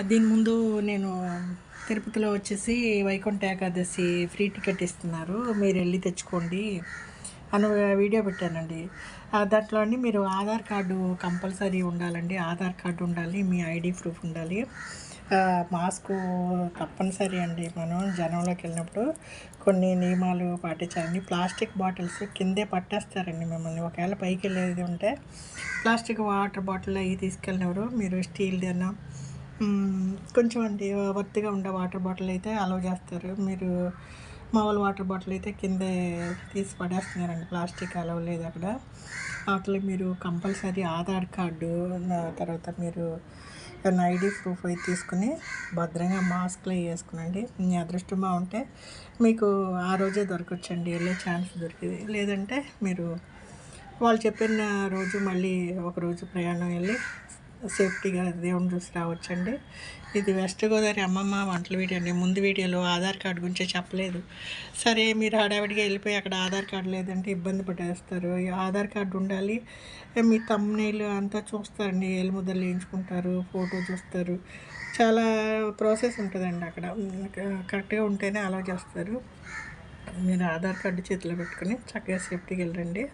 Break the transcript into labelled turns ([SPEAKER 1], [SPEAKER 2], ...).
[SPEAKER 1] దీని ముందు నేను తిరుపతిలో వచ్చేసి వైకుంఠ ఏకాదశి ఫ్రీ టికెట్ ఇస్తున్నారు. మీరు వెళ్ళి తెచ్చుకోండి. అని వీడియో పెట్టానండి. దాంట్లో అండి మీరు ఆధార్ కార్డు కంపల్సరీ ఉండాలండి. ఆధార్ కార్డు ఉండాలి మీ ఐడి ప్రూఫ్ ఉండాలి. మాస్క్ తప్పనిసరి అండి మనం జనంలోకి వెళ్ళినప్పుడు. కొన్ని నియమాలు పాటించాలండి ప్లాస్టిక్ బాటిల్స్ కిందే పట్టేస్తారండి మిమ్మల్ని. ఒకవేళ పైకి వెళ్ళేది ఉంటే ప్లాస్టిక్ వాటర్ బాటిల్ అవి తీసుకెళ్ళినప్పుడు మీరు స్టీల్ అన్నా కొంచెం అండి వర్తిగా ఉండే వాటర్ బాటిల్ అయితే అలౌ చేస్తారు. మీరు మామూలు వాటర్ బాటిల్ అయితే కిందే తీసి పడేస్తున్నారండి ప్లాస్టిక్ అలౌ లేదు అక్కడ. అవతల మీరు కంపల్సరీ ఆధార్ కార్డు తర్వాత మీరు ఏమైనా ఐడి ప్రూఫ్ అయితే తీసుకుని భద్రంగా మాస్క్లు వేసుకునండి. మీ అదృష్టం బాగుంటే మీకు ఆ రోజే దొరకచ్చండి వెళ్ళే ఛాన్స్ దొరికింది. లేదంటే మీరు వాళ్ళు చెప్పిన రోజు మళ్ళీ ఒక రోజు ప్రయాణం వెళ్ళి సేఫ్టీగా దేవుని చూసి రావచ్చండి. ఇది వెస్ట్ గోదావరి అమ్మమ్మ వంటల వీడియో అండి. ముందు వీడియోలో ఆధార్ కార్డు గురించి చెప్పలేదు. సరే మీరు హడావిడిగా వెళ్ళిపోయి అక్కడ ఆధార్ కార్డు లేదంటే ఇబ్బంది పడేస్తారు. ఆధార్ కార్డు ఉండాలి. మీ తమ్మునీళ్ళు అంతా చూస్తారండి. ఏలు ముద్దలు వేయించుకుంటారు ఫోటో చూస్తారు. చాలా ప్రాసెస్ ఉంటుందండి అక్కడ. కరెక్ట్గా ఉంటేనే అలా చేస్తారు. మీరు ఆధార్ కార్డు చేతిలో పెట్టుకుని చక్కగా సేఫ్టీకి వెళ్ళండి.